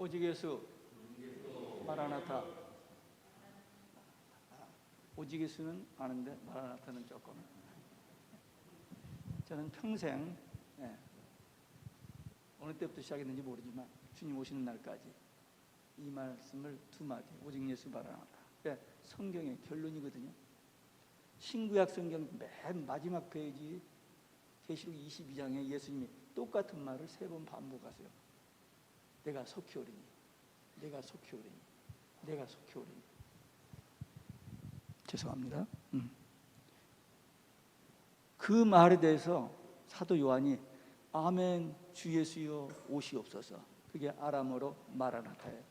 오직 예수 마라나타. 오직 예수는 아는데 마라나타는 조금. 저는 평생 예, 어느 때부터 시작했는지 모르지만 주님 오시는 날까지 이 말씀을 두 마디 오직 예수 마라나타. 예, 성경의 결론이거든요. 신구약 성경 맨 마지막 페이지 계시록 22장에 예수님이 똑같은 말을 세 번 반복하세요 내가 속히 오리니. 내가 속히 오리니. 내가 속히 오리니. 죄송합니다. 음. 그 말에 대해서 사도 요한이 아멘 주 예수여 오시옵소서. 그게 아람어로 마라나타예요.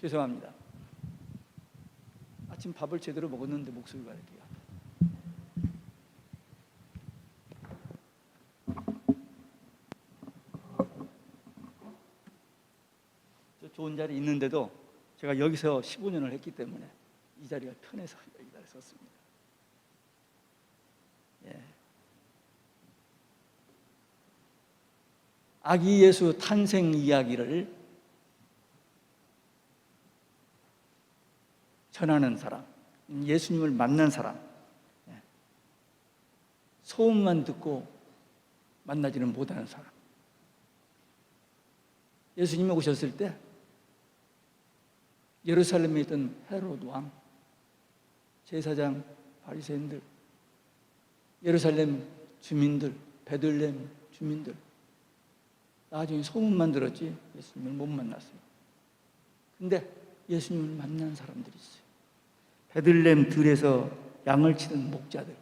죄송합니다. 아침 밥을 제대로 먹었는데 목소리가 이렇게 저 좋은 자리 있는데도 제가 여기서 15년을 했기 때문에 이 자리가 편해서 여기다 섰습니다. 예. 아기 예수 탄생 이야기를 전하는 사람, 예수님을 만난 사람, 예. 소음만 듣고 만나지는 못하는 사람. 예수님이 오셨을 때 예루살렘에 있던 헤로드 왕, 제사장, 바리새인들, 예루살렘 주민들, 베들렘 주민들 나중에 소문만 들었지 예수님을 못 만났어요. 근데 예수님을 만난 사람들이 있어요. 베들렘 들에서 양을 치는 목자들.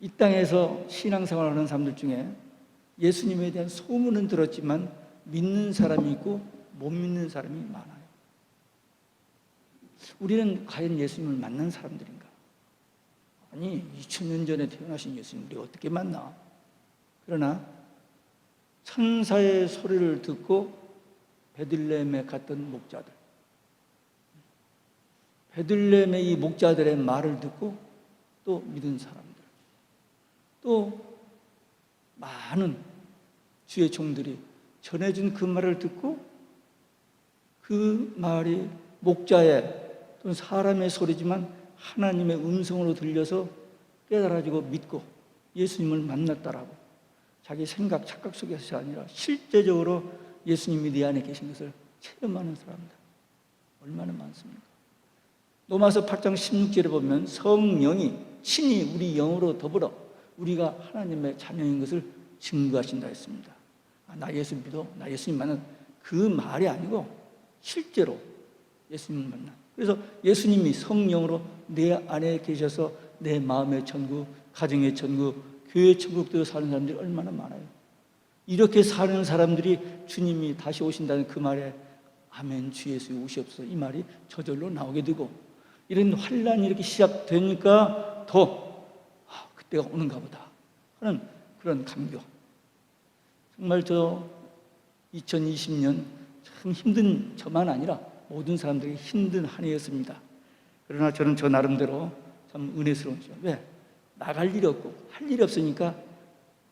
이 땅에서 신앙생활하는 사람들 중에 예수님에 대한 소문은 들었지만 믿는 사람이 있고 못 믿는 사람이 많아요. 우리는 과연 예수님을 만난 사람들인가? 아니, 2000년 전에 태어나신 예수님 우리 어떻게 만나? 그러나 천사의 소리를 듣고 베들레헴에 갔던 목자들. 베들레헴의 이 목자들의 말을 듣고 또 믿은 사람들. 또 많은 주의 종들이 전해준 그 말을 듣고 그 말이 목자의 또는 사람의 소리지만 하나님의 음성으로 들려서 깨달아지고 믿고 예수님을 만났다라고 자기 생각, 착각 속에서 아니라 실제적으로 예수님이 네 안에 계신 것을 체험하는 사람들 얼마나 많습니까? 로마서 8장 16절에 보면 성령이 친히 우리 영으로 더불어 우리가 하나님의 자녀인 것을 증거하신다 했습니다. 아, 나 예수 믿어, 나 예수님 만난 그 말이 아니고 실제로 예수님을 만나. 그래서 예수님이 성령으로 내 안에 계셔서 내 마음의 천국, 가정의 천국, 교회 천국대로 사는 사람들이 얼마나 많아요. 이렇게 사는 사람들이 주님이 다시 오신다는 그 말에 아멘 주 예수 오시옵소서 이 말이 저절로 나오게 되고 이런 환란이 이렇게 시작되니까 더 아, 그때가 오는가 보다 하는 그런 감격 정말 저 2020년 참 힘든 저만 아니라 모든 사람들이 힘든 한 해였습니다 그러나 저는 저 나름대로 참 은혜스러운죠 왜? 나갈 일이 없고 할 일이 없으니까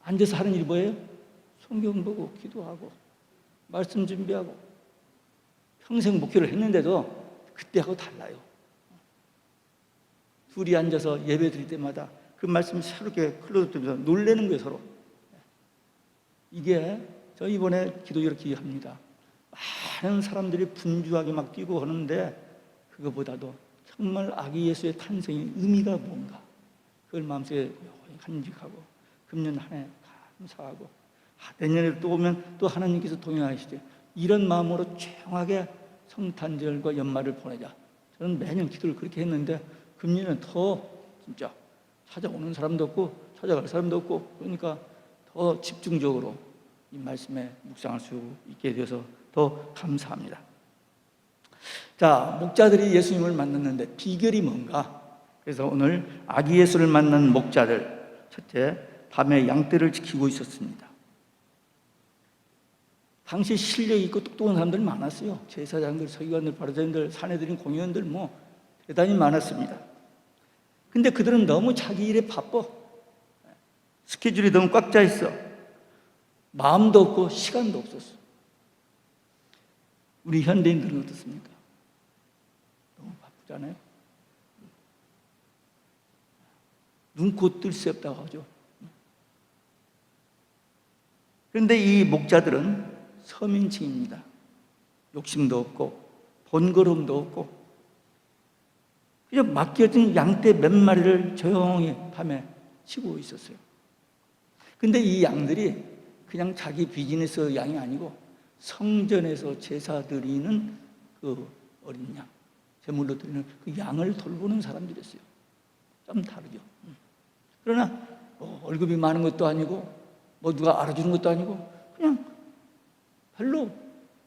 앉아서 하는 일이 뭐예요? 성경 보고 기도하고 말씀 준비하고 평생 목회를 했는데도 그때하고 달라요. 둘이 앉아서 예배 드릴 때마다 그 말씀이 새롭게 흘러들면서 놀래는 거예요, 서로. 이게 저 이번에 기도 이렇게 합니다. 많은 사람들이 분주하게 막 뛰고 하는데 그거보다도 정말 아기 예수의 탄생의 의미가 뭔가 그걸 마음속에 간직하고 금년 한 해 감사하고 아, 내년에 또 오면 또 하나님께서 동행하시죠. 이런 마음으로 조용하게 성탄절과 연말을 보내자. 저는 매년 기도를 그렇게 했는데 금년은 더 진짜 찾아오는 사람도 없고 찾아갈 사람도 없고 그러니까 더 집중적으로 이 말씀에 묵상할 수 있게 되어서 더 감사합니다. 자, 목자들이 예수님을 만났는데 비결이 뭔가? 그래서 오늘 아기 예수를 만난 목자들 첫째 밤에 양떼를 지키고 있었습니다. 당시 실력 있고 똑똑한 사람들 많았어요. 제사장들, 서기관들, 바리새인들, 사내들인 공연들 뭐 대단히 많았습니다. 근데 그들은 너무 자기 일에 바빠. 스케줄이 너무 꽉짜 있어. 마음도 없고 시간도 없었어. 우리 현대인들은 어떻습니까? 너무 바쁘잖아요. 눈코 뜰 새 없다고 하죠. 그런데 이 목자들은 서민층입니다. 욕심도 없고 번거로움도 없고 그냥 맡겨진 양떼 몇 마리를 조용히 밤에 치고 있었어요. 근데 이 양들이 그냥 자기 비즈니스 양이 아니고 성전에서 제사 드리는 그 어린 양, 제물로 드리는 그 양을 돌보는 사람들이었어요. 좀 다르죠. 음. 그러나 뭐 월급이 많은 것도 아니고 뭐 누가 알아주는 것도 아니고 그냥 별로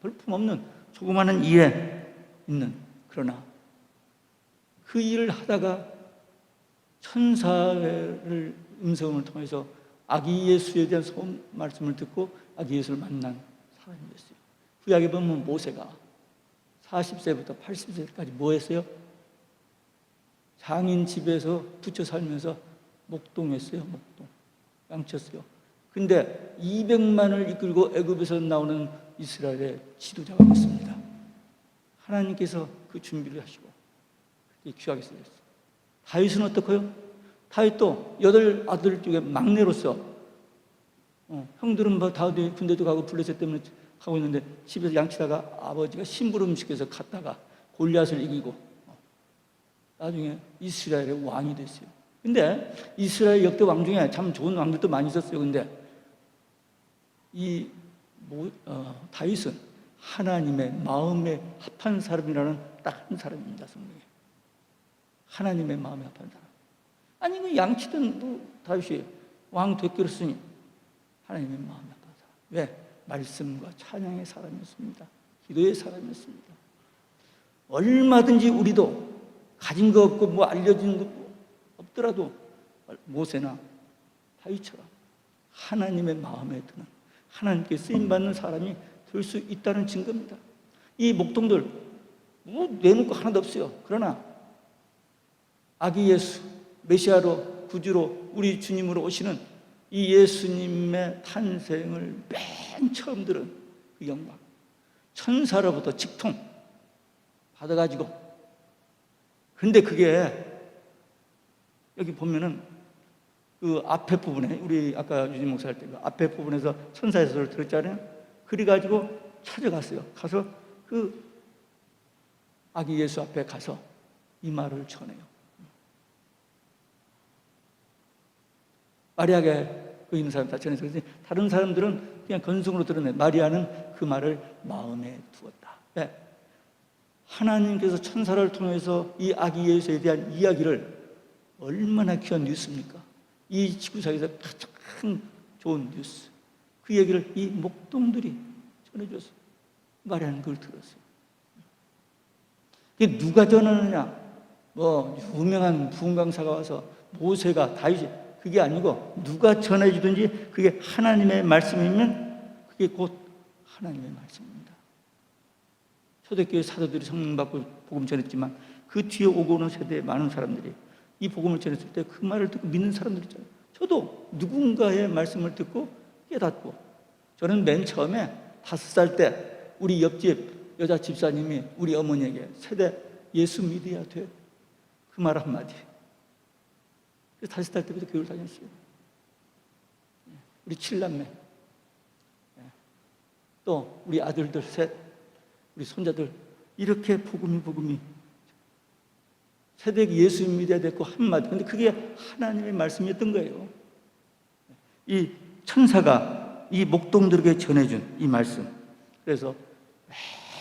볼품 없는 조그마한 일에 있는 그러나 그 일을 하다가 천사를 음성을 통해서 아기 예수에 대한 소음 말씀을 듣고 아기 예수를 만난 사람이었어요. 구약에 보면 모세가 40세부터 80세까지 뭐 했어요? 장인 집에서 붙여 살면서 목동했어요. 목동. 양쳤어요. 근데 200만을 이끌고 애굽에서 나오는 이스라엘의 지도자가 됐습니다. 하나님께서 그 준비를 하시고 귀하게 쓰셨어요. 다윗은 어떻고요? 다윗도 여덟 아들 중에 막내로서 어, 형들은 뭐 다윗이 군대도 가고 블레셋 때문에 하고 있는데 집에서 양치다가 아버지가 심부름 시켜서 갔다가 골리앗을 이기고 어, 나중에 이스라엘의 왕이 됐어요. 근데 이스라엘 역대 왕 중에 참 좋은 왕들도 많이 있었어요. 근데 이 모, 어, 다윗은 하나님의 마음에 합한 사람이라는 딱 한 사람입니다. 성경에 하나님의 마음에 합한 사람. 아니 그 양치든 뭐 다윗이 왕 됐겠으니 하나님의 마음에 사람. 왜? 말씀과 찬양의 사람이었습니다. 기도의 사람이었습니다. 얼마든지 우리도 가진 거 없고 뭐 알려진 거 없더라도 모세나 다윗처럼 하나님의 마음에 드는 하나님께 쓰임 받는 사람이 될 수 있다는 증거입니다. 이 목동들 뭐 내놓을 거 하나도 없어요. 그러나 아기 예수 메시아로 구주로 우리 주님으로 오시는 이 예수님의 탄생을 맨 처음 들은 그 영광 천사로부터 직통 받아가지고 근데 그게 여기 보면은 그 앞에 부분에 우리 아까 유진 목사 할 때 그 앞에 부분에서 천사의 소리를 들었잖아요. 그래가지고 찾아갔어요. 가서 그 아기 예수 앞에 가서 이 말을 전해요. 마리아게 그 있는 사람 다 전해서 그랬더니 다른 사람들은 그냥 건성으로 들었네. 마리아는 그 말을 마음에 두었다. 왜? 하나님께서 천사를 통해서 이 아기 예수에 대한 이야기를 얼마나 귀한 뉴스입니까? 이 지구상에서 가장 좋은 뉴스. 그 얘기를 이 목동들이 전해줬어요. 말하는 걸 들었어요. 이게 누가 전하느냐? 뭐 유명한 부흥강사가 와서 모세가 다윗이 그게 아니고 누가 전해주든지 그게 하나님의 말씀이면 그게 곧 하나님의 말씀입니다. 초대교회 사도들이 성령 받고 복음 전했지만 그 뒤에 오고 오는 세대의 많은 사람들이 이 복음을 전했을 때 그 말을 듣고 믿는 사람들 있잖아요. 저도 누군가의 말씀을 듣고 깨닫고 저는 맨 처음에 다섯 살 때 우리 옆집 여자 집사님이 우리 어머니에게 세대 예수 믿어야 돼. 그 말 한마디. 그래서 다섯 살 때부터 교회를 다녔어요. 우리 칠남매. 또 우리 아들들 셋, 우리 손자들 이렇게 복음이 복음이 세대에 예수 믿어야 됐고 한마디. 근데 그게 하나님의 말씀이었던 거예요. 이 천사가 이 목동들에게 전해준 이 말씀. 그래서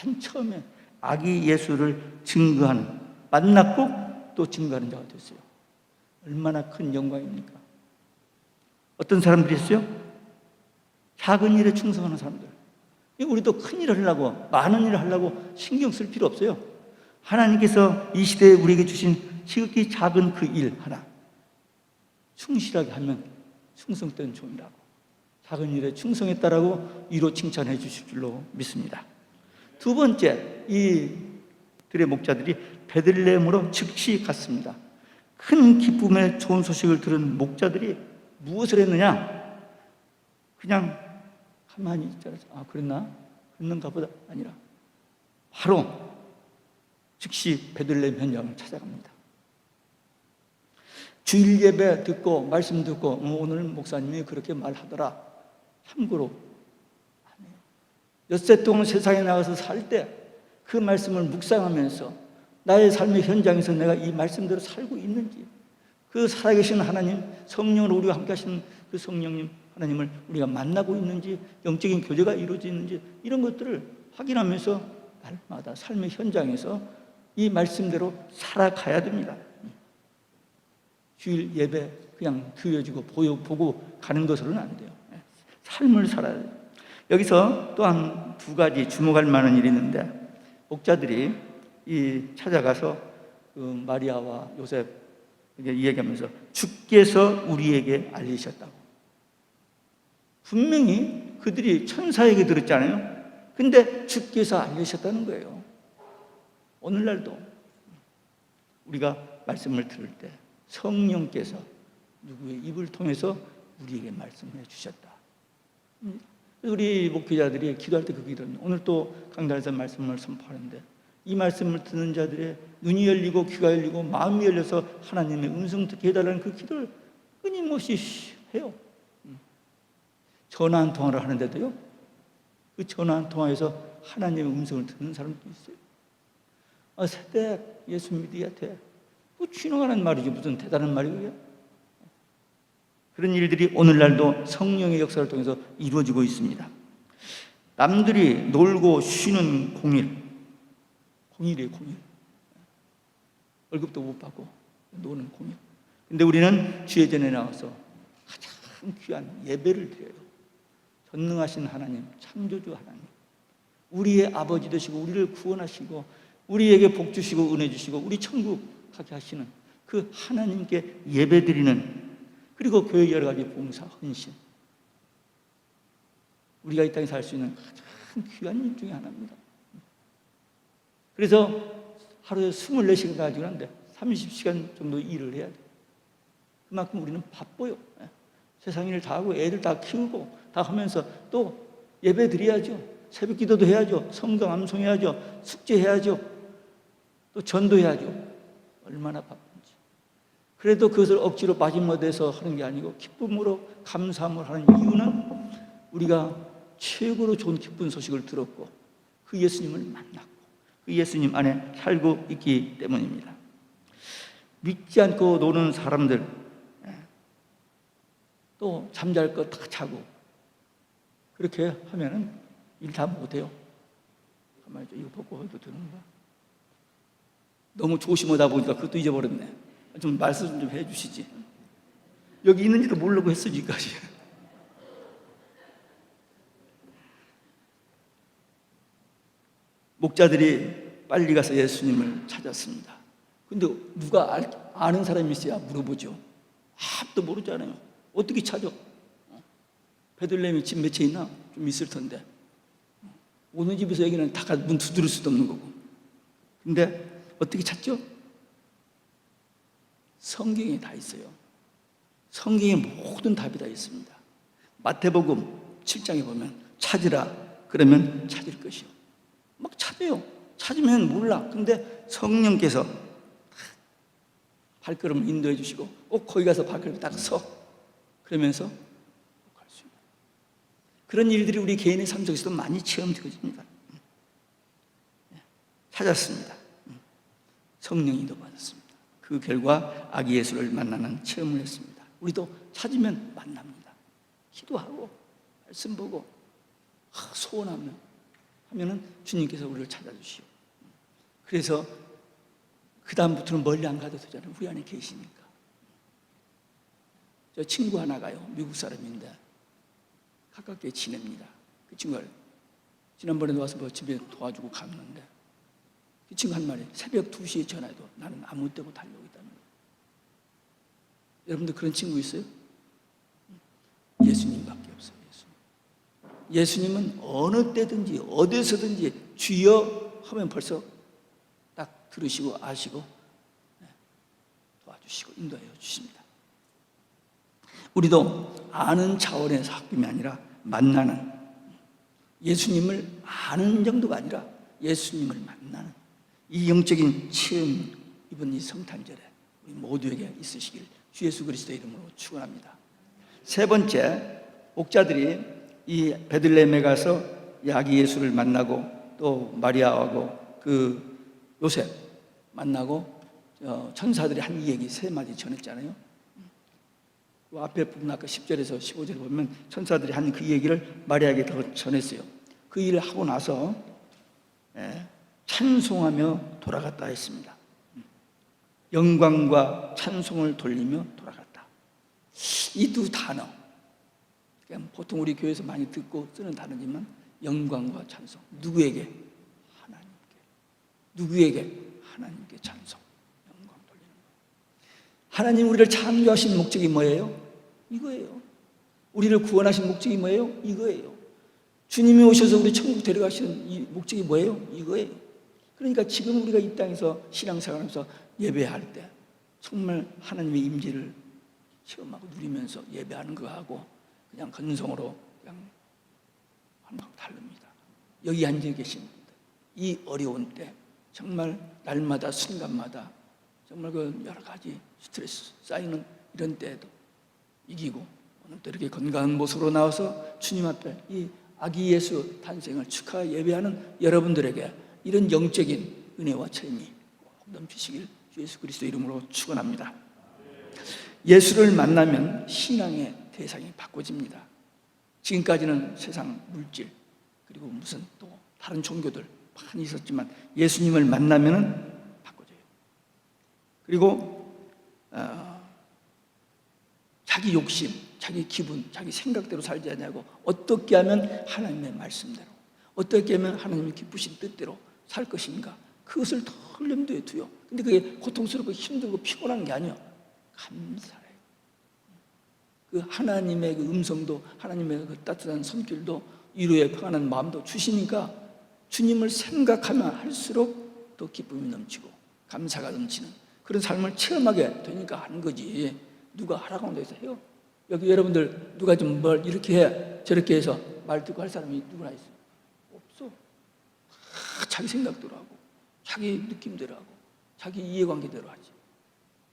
맨 처음에 아기 예수를 증거하는, 만났고 또 증거하는 자가 됐어요. 얼마나 큰 영광입니까? 어떤 사람들이 있어요? 작은 일에 충성하는 사람들. 우리도 큰 일을 하려고, 많은 일을 하려고 신경 쓸 필요 없어요. 하나님께서 이 시대에 우리에게 주신 지극히 작은 그 일 하나 충실하게 하면 충성된 종이라고 작은 일에 충성했다라고 위로 칭찬해 주실 줄로 믿습니다. 두 번째 이 들의 목자들이 베들레헴으로 즉시 갔습니다. 큰 기쁨의 좋은 소식을 들은 목자들이 무엇을 했느냐? 그냥 가만히 있잖아. 아, 그랬나? 그랬는가 보다. 아니라 바로 즉시 베들레헴 현장을 찾아갑니다. 주일 예배 듣고 말씀 듣고 어, 오늘 목사님이 그렇게 말하더라. 참고로. 엿새 동안 세상에 나가서 살 때 그 말씀을 묵상하면서 나의 삶의 현장에서 내가 이 말씀대로 살고 있는지 그 살아계신 하나님 성령으로 우리와 함께 하시는 그 성령님 하나님을 우리가 만나고 있는지 영적인 교제가 이루어져 있는지 이런 것들을 확인하면서 날마다 삶의 현장에서 이 말씀대로 살아가야 됩니다. 주일 예배 그냥 드려지고 보여 보고 가는 것으로는 안 돼요. 삶을 살아야 돼요. 여기서 또한 두 가지 주목할 만한 일이 있는데 목자들이 이 찾아가서 그 마리아와 요셉 이야기하면서 주께서 우리에게 알리셨다고. 분명히 그들이 천사에게 들었잖아요. 근데 주께서 알리셨다는 거예요. 오늘날도 우리가 말씀을 들을 때 성령께서 누구의 입을 통해서 우리에게 말씀해 주셨다. 음, 우리 목회자들이 기도할 때 그 기도는 오늘 또 강단에서 말씀을 선포하는데 이 말씀을 듣는 자들의 눈이 열리고 귀가 열리고 마음이 열려서 하나님의 음성 듣게 해달라는 그 기도를 끊임없이 해요. 음. 전화 한 통화를 하는데도요. 그 전화 한 통화에서 하나님의 음성을 듣는 사람도 있어요. 아, 세대 예수 믿어야 돼. 그 쥐노가는 말이지 무슨 대단한 말이에요? 그런 일들이 오늘날도 성령의 역사를 통해서 이루어지고 있습니다. 남들이 놀고 쉬는 공일, 공일이에요, 공일. 월급도 못 받고 노는 공일. 근데 우리는 주의 전에 나와서 가장 귀한 예배를 드려요. 전능하신 하나님, 창조주 하나님. 우리의 아버지 되시고 우리를 구원하시고 우리에게 복 주시고 은혜 주시고 우리 천국 가게 하시는 그 하나님께 예배 드리는 그리고 교회 여러 가지 봉사, 헌신. 우리가 이 땅에 살 수 있는 가장 귀한 일 중에 하나입니다. 그래서 하루에 24시간 가지고 하는데 30시간 정도 일을 해야 돼. 그만큼 우리는 바빠요. 예. 세상 일다 하고 애들 다 키우고 다 하면서 또 예배 드려야죠. 새벽 기도도 해야죠. 성경 암송해야죠. 숙제해야죠. 또 전도해야죠. 얼마나 바쁜지. 그래도 그것을 억지로 마지못해서 하는 게 아니고 기쁨으로 감사함을 하는 이유는 우리가 최고로 좋은 기쁜 소식을 들었고 그 예수님을 만났고 그 예수님 안에 살고 있기 때문입니다. 믿지 않고 노는 사람들 예. 또 잠잘 거다 자고 그렇게 하면은 일 다 못해요. 가만히 좀 이거 벗고 해도 되는가? 너무 조심하다 보니까 그것도 잊어버렸네. 좀 말씀 좀 해주시지. 여기 있는지도 모르고 했어 지금까지. 목자들이 빨리 가서 예수님을 찾았습니다. 근데 누가 알, 아는 사람이 있어야 물어보죠. 아무도 모르잖아요. 어떻게 찾아? 베들레헴에 집몇 채 있나? 좀 있을 텐데. 오는 집에서 여기는 다문 두드릴 수도 없는 거고. 근데 어떻게 찾죠? 성경에 다 있어요. 성경에 모든 답이 다 있습니다. 마태복음 7장에 보면 찾으라 그러면 찾을 것이요. 막 찾아요. 찾으면 몰라. 근데 성령께서 발걸음을 인도해 주시고 꼭 거기 가서 발걸음 딱 서. 그러면서 갈 수 있는 그런 일들이 우리 개인의 삶 속에서도 많이 체험되어집니다. 예. 찾았습니다. 성령 인도 받았습니다. 그 결과 아기 예수를 만나는 체험을 했습니다. 우리도 찾으면 만납니다. 기도하고 말씀 보고 소원하면 하면은 주님께서 우리를 찾아주시오. 그래서 그 다음부터는 멀리 안 가도 되잖아요. 우리 안에 계시니까. 저 친구 하나 가요. 미국 사람인데 가깝게 지냅니다. 그 친구를 지난번에 와서 뭐 집에 도와주고 갔는데 그 친구 한 말이 새벽 2시에 전화해도 나는 아무 때고 달려오고 있다는 거예요. 여러분들 그런 친구 있어요? 예수님밖에 없어요. 예수님. 예수님은 어느 때든지 어디서든지 주여 하면 벌써 딱 들으시고 아시고 네, 도와주시고 인도하여 주십니다. 우리도 아는 차원의 사귐이 아니라 만나는 예수님을 아는 정도가 아니라 예수님을 만나는 이 영적인 체험 이번 이 성탄절에 우리 모두에게 있으시길 주 예수 그리스도의 이름으로 축원합니다. 세 번째 목자들이 이 베들레헴에 가서 이 아기 예수를 만나고 또 마리아하고 그 요셉 만나고 어, 천사들이 한이 얘기 세 마디 전했잖아요. 그 앞에 부분 아까 10절에서 15절에 보면 천사들이 한 그 얘기를 마리아에게 더 전했어요. 그 일을 하고 나서 예, 찬송하며 돌아갔다 했습니다. 영광과 찬송을 돌리며 돌아갔다. 이 두 단어, 보통 우리 교회에서 많이 듣고 쓰는 단어지만 영광과 찬송. 누구에게? 하나님께. 누구에게? 하나님께 찬송. 영광 돌리는 거. 하나님 우리를 창조하신 목적이 뭐예요? 이거예요. 우리를 구원하신 목적이 뭐예요? 이거예요. 주님이 오셔서 우리 천국 데려가시는 이 목적이 뭐예요? 이거예요. 그러니까 지금 우리가 이 땅에서 신앙생활하면서 예배할 때 정말 하나님의 임재를 체험하고 누리면서 예배하는 거하고 그냥 건성으로 그냥 한방 다릅니다. 여기 앉아 계신 분들 이 어려운 때 정말 날마다 순간마다 정말 그 여러 가지 스트레스 쌓이는 이런 때에도 이기고 오늘 또 이렇게 건강한 모습으로 나와서 주님 앞에 이 아기 예수 탄생을 축하 예배하는 여러분들에게 이런 영적인 은혜와 체험이 꼭 넘치시길 주 예수 그리스도 이름으로 축원합니다. 예수를 만나면 신앙의 대상이 바꿔집니다. 지금까지는 세상 물질 그리고 무슨 또 다른 종교들 많이 있었지만 예수님을 만나면은 바꿔져요. 그리고 어, 자기 욕심, 자기 기분, 자기 생각대로 살지 않냐고 어떻게 하면 하나님의 말씀대로, 어떻게 하면 하나님이 기쁘신 뜻대로 살 것인가? 그것을 덜 염두에 두요. 근데 그게 고통스럽고 힘들고 피곤한 게 아니요. 감사해요. 그 하나님의 그 음성도 하나님의 그 따뜻한 손길도 위로의 평안한 마음도 주시니까 주님을 생각하면 할수록 더 기쁨이 넘치고 감사가 넘치는 그런 삶을 체험하게 되니까 하는 거지. 누가 하라고 한다 해서 해요? 여기 여러분들 누가 좀 뭘 이렇게 해 저렇게 해서 말 듣고 할 사람이 누구나 있어? 없어. 다 자기 생각대로 하고 자기 느낌대로 하고 자기 이해관계대로 하지.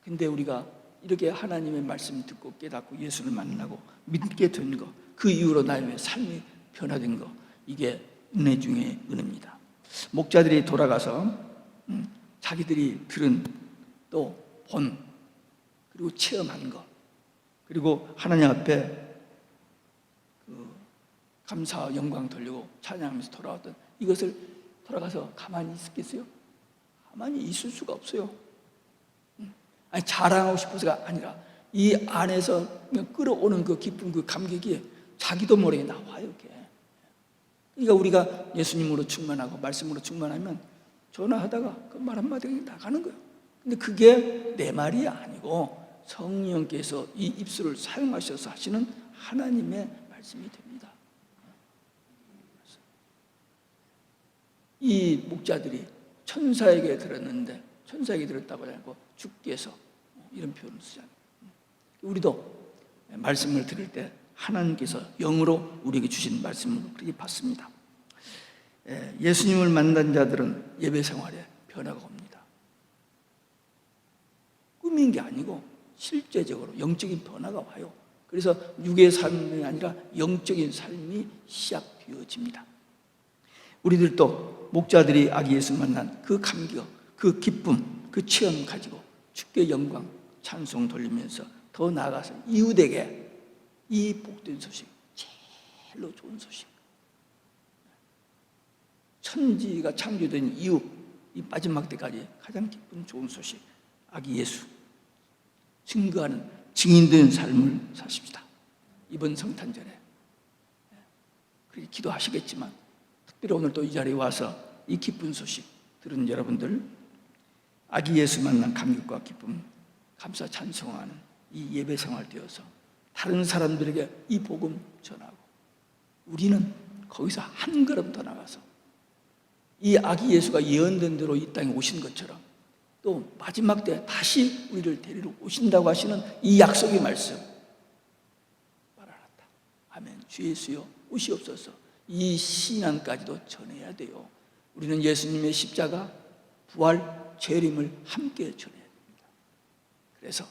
근데 우리가 이렇게 하나님의 말씀 듣고 깨닫고 예수를 만나고 믿게 된 거, 그 이후로 나의 삶이 변화된 거, 이게 은혜 중에 은혜입니다. 목자들이 돌아가서 음, 자기들이 들은 또 본 그리고 체험한 것 그리고 하나님 앞에 그 감사 영광 돌리고 찬양하면서 돌아왔던 이것을 돌아가서 가만히 있겠어요? 가만히 있을 수가 없어요. 음. 아니 자랑하고 싶어서가 아니라 이 안에서 끌어오는 그 기쁨, 그 감격이 자기도 모르게 나와요. 이렇게. 그러니까 우리가 예수님으로 충만하고 말씀으로 충만하면 전화하다가 그 말 한마디 나가는 거예요. 근데 그게 내 말이 아니고 성령께서 이 입술을 사용하셔서 하시는 하나님의 말씀이 됩니다. 이 목자들이 천사에게 들었는데 천사에게 들었다고 하지 않고 주께서 이런 표현을 쓰잖아요. 우리도 말씀을 들을 때 하나님께서 영으로 우리에게 주신 말씀을 그렇게 받습니다. 예, 예수님을 만난 자들은 예배 생활에 변화가 옵니다. 꿈인 게 아니고 실제적으로 영적인 변화가 와요. 그래서 육의 삶이 아니라 영적인 삶이 시작되어집니다. 우리들도 목자들이 아기 예수 만난 그 감격, 그 기쁨, 그 체험 가지고 주께 영광, 찬송 돌리면서 더 나아가서 이웃에게 이 복된 소식, 제일로 좋은 소식. 천지가 창조된 이후 이 마지막 때까지 가장 기쁜 좋은 소식, 아기 예수. 증거하는 증인된 삶을 사십시다. 이번 성탄절에. 그렇게 기도하시겠지만, 특별히 오늘 또 이 자리에 와서 이 기쁜 소식 들은 여러분들, 아기 예수 만난 감격과 기쁨, 감사 찬송하는 이 예배 생활 되어서 다른 사람들에게 이 복음 전하고, 우리는 거기서 한 걸음 더 나가서 이 아기 예수가 예언된 대로 이 땅에 오신 것처럼 또 마지막 때 다시 우리를 데리러 오신다고 하시는 이 약속의 말씀 주 예수여 오시옵소서 이 신앙까지도 전해야 돼요. 우리는 예수님의 십자가, 부활, 재림을 함께 됩니다. 그래서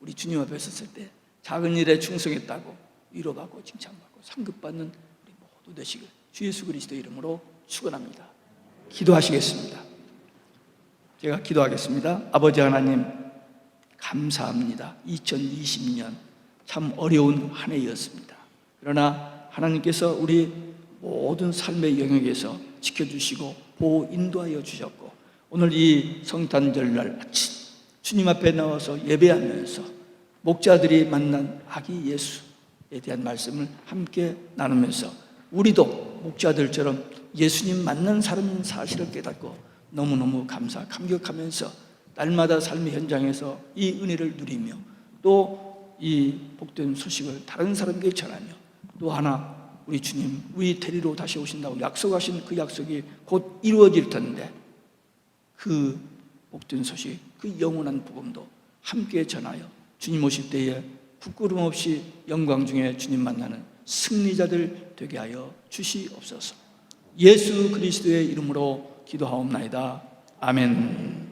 우리 주님 앞에 섰을 때 작은 일에 충성했다고 위로받고 칭찬받고 상급받는 우리 모두 되시길 주 예수 그리스도 이름으로 축원합니다. 기도하시겠습니다. 제가 기도하겠습니다. 아버지 하나님 감사합니다. 2020년 참 어려운 한 해였습니다. 그러나 하나님께서 우리 모든 삶의 영역에서 지켜주시고 보호 인도하여 주셨고 오늘 이 성탄절날 아침 주님 앞에 나와서 예배하면서 목자들이 만난 아기 예수에 대한 말씀을 함께 나누면서 우리도 목자들처럼 예수님 만난 사람인 사실을 깨닫고 너무너무 감사, 감격하면서 날마다 삶의 현장에서 이 은혜를 누리며 또 이 복된 소식을 다른 사람에게 전하며 또 하나 우리 주님 우리 데리러 다시 오신다고 약속하신 그 약속이 곧 이루어질 텐데 그 복된 소식, 그 영원한 복음도 함께 전하여 주님 오실 때에 부끄럼 없이 영광 중에 주님 만나는 승리자들 되게 하여 주시옵소서. 예수 그리스도의 이름으로 기도하옵나이다. 아멘.